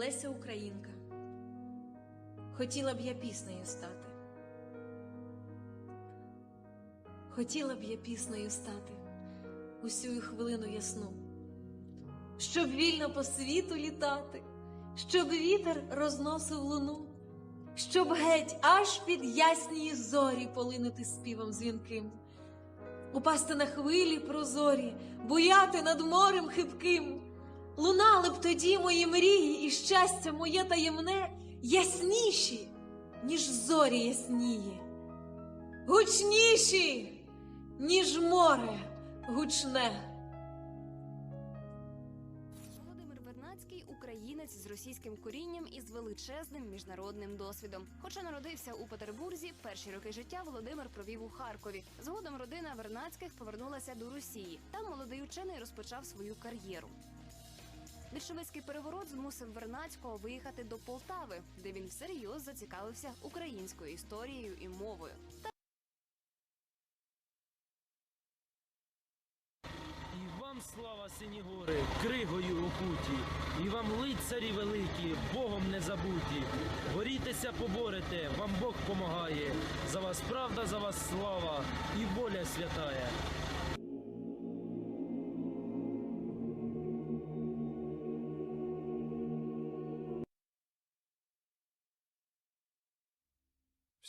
Леся Українка. Хотіла б я піснею стати. Хотіла б я піснею стати усю хвилину ясну, щоб вільно по світу літати, щоб вітер розносив луну, щоб геть аж під ясні зорі полинути співом дзвінким, упасти на хвилі прозорі, буяти над морем хибким. Лунали б тоді мої мрії і щастя моє таємне ясніші, ніж зорі ясніє, гучніші, ніж море гучне. Українець з російським корінням і з величезним міжнародним досвідом. Хоча народився у Петербурзі, перші роки життя Володимир провів у Харкові. Згодом родина Вернацьких повернулася до Росії. Там молодий учений розпочав свою кар'єру. Більшовицький переворот змусив Вернацького виїхати до Полтави, де він всерйоз зацікавився українською історією і мовою. І вам слава сині гори, кригою окуті, і вам лицарі великі, Богом не забуті. Борітеся, поборете, вам Бог помагає. За вас правда, за вас слава і воля святая.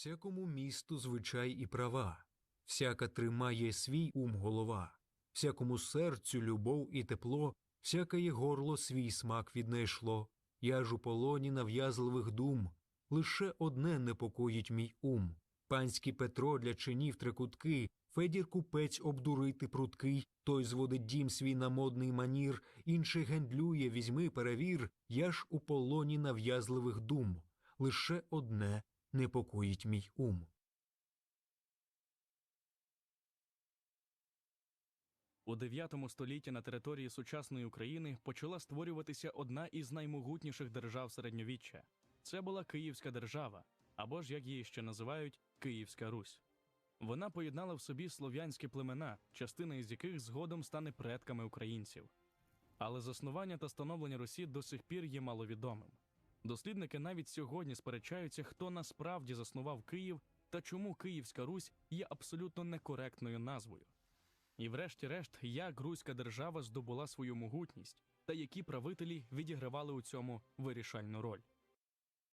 Всякому місту звичай і права, всяка тримає свій ум голова, всякому серцю любов і тепло, всякає горло свій смак віднайшло. Я ж у полоні нав'язливих дум, лише одне непокоїть мій ум. Панський Петро для чинів трикутки, Федір купець обдурити пруткий, той зводить дім свій на модний манір, інший гендлює, візьми, перевір, я ж у полоні нав'язливих дум, лише одне непокоїть мій ум. У 9 столітті на території сучасної України почала створюватися одна із наймогутніших держав середньовіччя. Це була Київська держава, або ж як її ще називають Київська Русь. Вона поєднала в собі слов'янські племена, частина із яких згодом стане предками українців. Але заснування та становлення Русі до сих пір є маловідомим. Дослідники навіть сьогодні сперечаються, хто насправді заснував Київ та чому Київська Русь є абсолютно некоректною назвою. І врешті-решт, як Руська держава здобула свою могутність, та які правителі відігравали у цьому вирішальну роль.